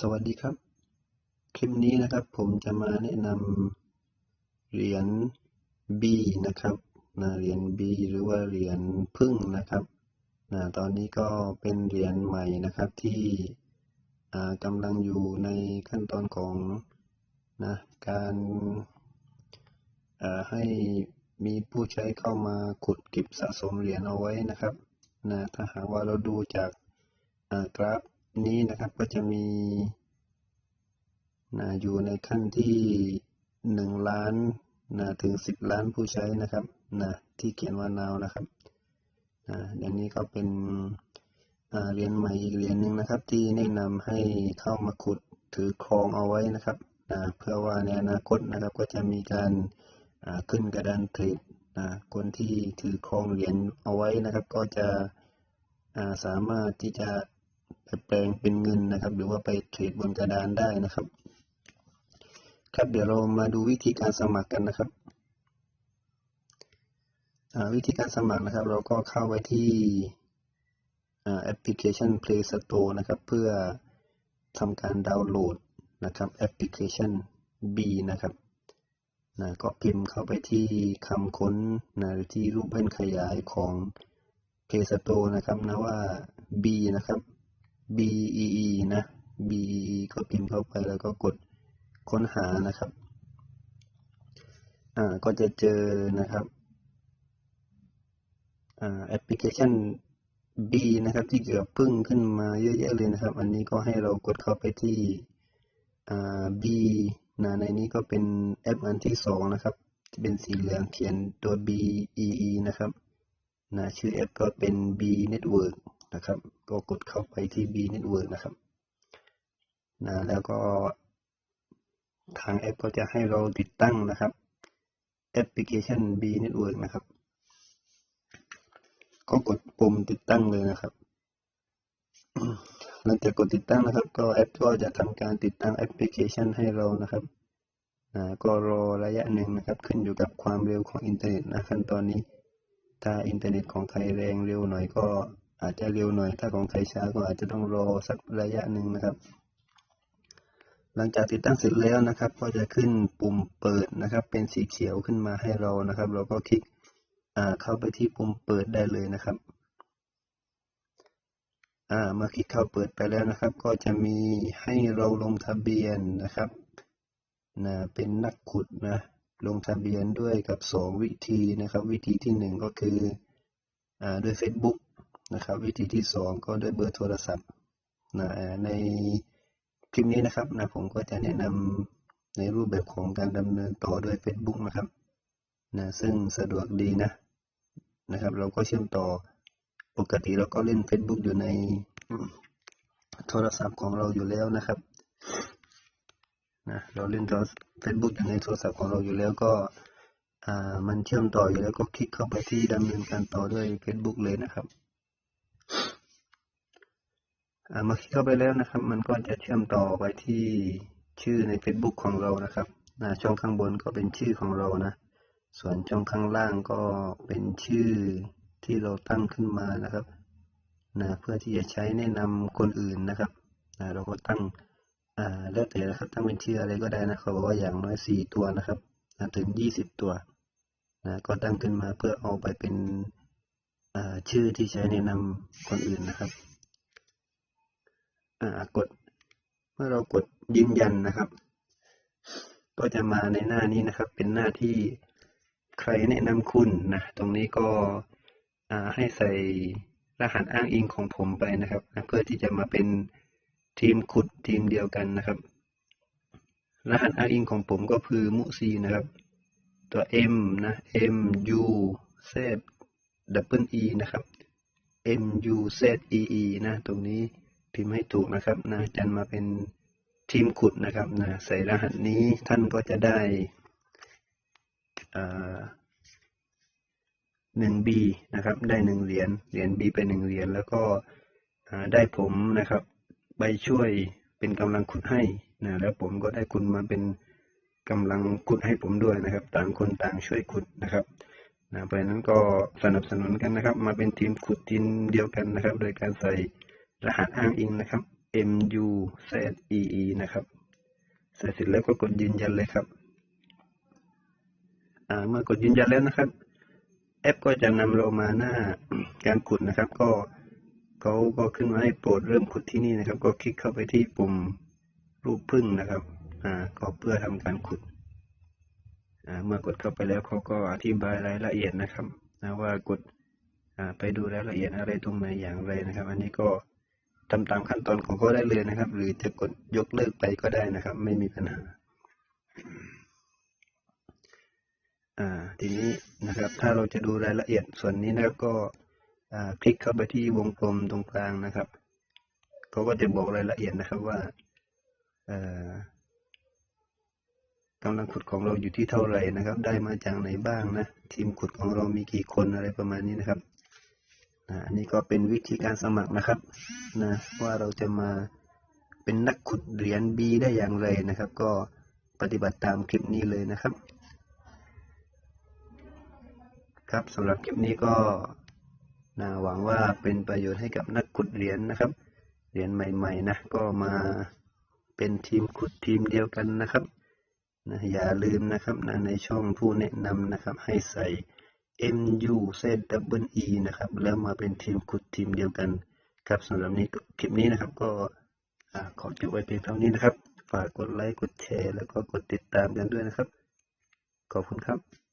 สวัสดีครับ คลิปนี้นะครับผมจะมาแนะนำเหรียญ B นะครับนะเหรียญ B หรือว่าเหรียญพึ่งนะครับนะตอนนี้ก็เป็นเหรียญใหม่นะครับที่กำลังอยู่ในขั้นตอนของนะการให้มีผู้ใช้เข้ามาขุดเก็บสะสมเหรียญเอาไว้นะครับนะถ้าหากว่าเราดูจากกราฟ นี้นะครับก็จะมีนะอยู่ในขั้นที่หนึ่งล้านนะถึงสิบล้านผู้ใช้นะครับนะที่เขียนว่านาวนะครับนะอย่างนี้ก็เป็นเหรียญใหม่อีกเหรียญหนึ่งนะครับ ที่แนะนำให้เข้ามาขุดถือครองเอาไว้นะครับนะเพื่อว่าในอนาคตนะครับก็จะมีการขึ้นกระดานเทรดนะคนที่ถือครองเหรียญเอาไว้นะครับ ก็จะสามารถที่จะ ไปแปลงเป็นเงินนะครับ หรือว่าไปเทรดบนกระดานได้นะครับ ครับเดี๋ยวเรามาดูวิธีการสมัครกันนะครับวิธีการสมัครนะครับ เราก็เข้าไปที่แอปพลิเคชัน Play Store นะครับ เพื่อทำการดาวน์โหลดนะครับแอปพลิเคชัน B นะครับนะก็พิมพ์เข้าไปที่คำค้นนะหรือที่รูปเล่นขยายของ Play Store นะครับนะว่า B นะครับ B E E นะ B E E ก็พิมพ์เข้าไปแล้วก็กดค้นหานะครับ อ่า ก็จะเจอนะครับ อ่า แอปพลิเคชัน B นะครับ ที่เกี่ยวพึ่งขึ้นมาเยอะแยะเลยนะครับ อันนี้ก็ให้เรากดเข้าไปที่ อ่า B นะในนี้ก็เป็นแอปอันที่สองนะครับ จะเป็นสีเหลืองเขียนตัว B E E นะครับนะชื่อแอปก็เป็น B Network นะครับ ก็กดเข้าไปที่ B Network นะครับนะแล้วก็ทางแอปก็จะให้เราติดตั้งนะครับแอปพลิเคชัน B Network นะครับ ก็กดปุ่มติดตั้งเลยนะครับ หลังจากกดติดตั้งนะครับ ก็แอปก็จะทำการติดตั้งแอปพลิเคชันให้เรานะครับก็รอระยะหนึ่งนะครับ ขึ้นอยู่กับความเร็วของอินเทอร์เน็ตนะขั้นตอนนี้ ถ้าอินเทอร์เน็ตของไทยแรงเร็วหน่อยก็ อาจจะเร็วหน่อย ถ้าของไทยช้าก็อาจจะต้องรอสักระยะหนึ่งนะครับ หลังจากติดตั้งเสร็จแล้วนะครับ ก็จะขึ้นปุ่มเปิดนะครับ เป็นสีเขียวขึ้นมาให้เรานะครับ เราก็คลิกเข้าไปที่ปุ่มเปิดได้เลยนะครับเมื่อคลิกเข้าเปิดไปแล้วนะครับ ก็จะมีให้เราลงทะเบียนนะครับนะเป็นนักขุดนะลงทะเบียนด้วยกับ 2 วิธีนะครับ วิธีที่ 1 ก็คืออด้วย Facebook นะครับ วิธีที่ 2 ก็ด้วยเบอร์โทรศัพท์นะในคลิปนี้นะครับนะผมก็จะแนะนำในรูปแบบของการดำเนินต่อด้วย Facebook นะครับนะซึ่งสะดวกดีนะนะครับ เราก็เชื่อมต่อปกติเราก็เล่น Facebook อยู่ในโทรศัพท์ของเราอยู่แล้วนะครับนะเราเล่นโทร Facebook อยู่ในโทรศัพท์ของเราอยู่แล้วก็อ่ามันเชื่อมต่ออยู่แล้วก็คลิกเข้าไปที่ดำเนินการต่อด้วย Facebook เลยนะครับ เมื่อคลิกเข้าไปแล้วนะครับ มันก็จะเชื่อมต่อไปที่ชื่อใน Facebook ของเรานะครับนะช่องข้างบนก็เป็นชื่อของเรานะ ส่วนช่องข้างล่างก็เป็นชื่อที่เราตั้งขึ้นมานะครับนะเพื่อที่จะใช้แนะนำคนอื่นนะครับนะเราก็ตั้งอ่าแล้วแต่นะครับตั้งเป็นชื่ออะไรก็ได้นะเขาบอกว่าอย่างน้อยสี่ตัวนะครับนะถึงยี่สิบตัวนะก็ตั้งขึ้นมาเพื่อเอาไปเป็นชื่อที่ใช้แนะนำคนอื่นนะครับ กด เมื่อเรากดยืนยันนะครับ ก็จะมาในหน้านี้นะครับ เป็นหน้าที่ใครแนะนำคุณนะ ตรงนี้ก็ให้ใส่รหัสอ้างอิงของผมไปนะครับ เพื่อที่จะมาเป็นทีมขุดทีมเดียวกันนะครับ รหัสอ้างอิงของผมก็คือมุซีนะครับ ตัว M นะ M U Z double E นะครับ M U Z E E นะ ตรงนี้ พิมพ์ให้ถูกนะครับนะจันมาเป็นทีมขุดนะครับนะใส่รหัสนี้ท่านก็จะได้หนึ่งบีนะครับได้หนึ่งเหรียญเหรียญบีเป็นหนึ่งเหรียญแล้วก็ได้ผมนะครับไปช่วยเป็นกำลังขุดให้นะแล้วผมก็ได้คุณมาเป็นกำลังขุดให้ผมด้วยนะครับ ต่างคนต่างช่วยขุดนะครับนะเพราะนั้นก็สนับสนุนกันนะครับ มาเป็นทีมขุดทีมเดียวกันนะครับ โดยการใส่ รหัสอ้างอิงนะครับ MU Z Z E E นะครับใส่เสร็จแล้วก็กดยืนยันเลยครับอ่าเมื่อกดยืนยันแล้วนะครับ แอปก็จะนำเรามาหน้าการขุดนะครับ ก็เขาก็ขึ้นมาให้โปรดเริ่มขุดที่นี่นะครับ ก็คลิกเข้าไปที่ปุ่มรูปพึ่งนะครับอ่าก็เพื่อทำการขุดอ่าเมื่อกดเข้าไปแล้วเขาก็อธิบายรายละเอียดนะครับนะว่ากดอ่าไปดูรายละเอียดอะไรตรงไหนอย่างไรนะครับ อันนี้ก็ ทำตามขั้นตอนของเขาได้เลยนะครับ หรือจะกดยกเลิกไปก็ได้นะครับ ไม่มีปัญหาอ่าทีนี้นะครับ ถ้าเราจะดูรายละเอียดส่วนนี้นะครับก็อ่าคลิกเข้าไปที่วงกลมตรงกลางนะครับเขาก็จะบอกรายละเอียดนะครับว่าเอ่อกำลังขุดของเราอยู่ที่เท่าไหร่นะครับ ได้มาจากไหนบ้างนะ ทีมขุดของเรามีกี่คนอะไรประมาณนี้นะครับ นะอันนี้ก็เป็นวิธีการสมัครนะครับนะว่าเราจะมาเป็นนักขุดเหรียญ B ได้อย่างไรนะครับ ก็ปฏิบัติตามคลิปนี้เลยนะครับ ครับสำหรับคลิปนี้ก็นะหวังว่าเป็นประโยชน์ให้กับนักขุดเหรียญนะครับ เหรียญใหม่ ๆ นะ ก็มาเป็นทีมขุดทีมเดียวกันนะครับนะอย่าลืมนะครับนะในช่องผู้แนะนำนะครับ ให้ใส่ MU Z W E นะครับ แล้วมาเป็นทีมขุดทีมเดียวกันครับสำหรับนี้คลิปนี้นะครับก็อ่าขอจบไว้เพียงเท่านี้นะครับ ฝากกดไลค์กดแชร์ แล้วก็กดติดตามกันด้วยนะครับ ขอบคุณครับ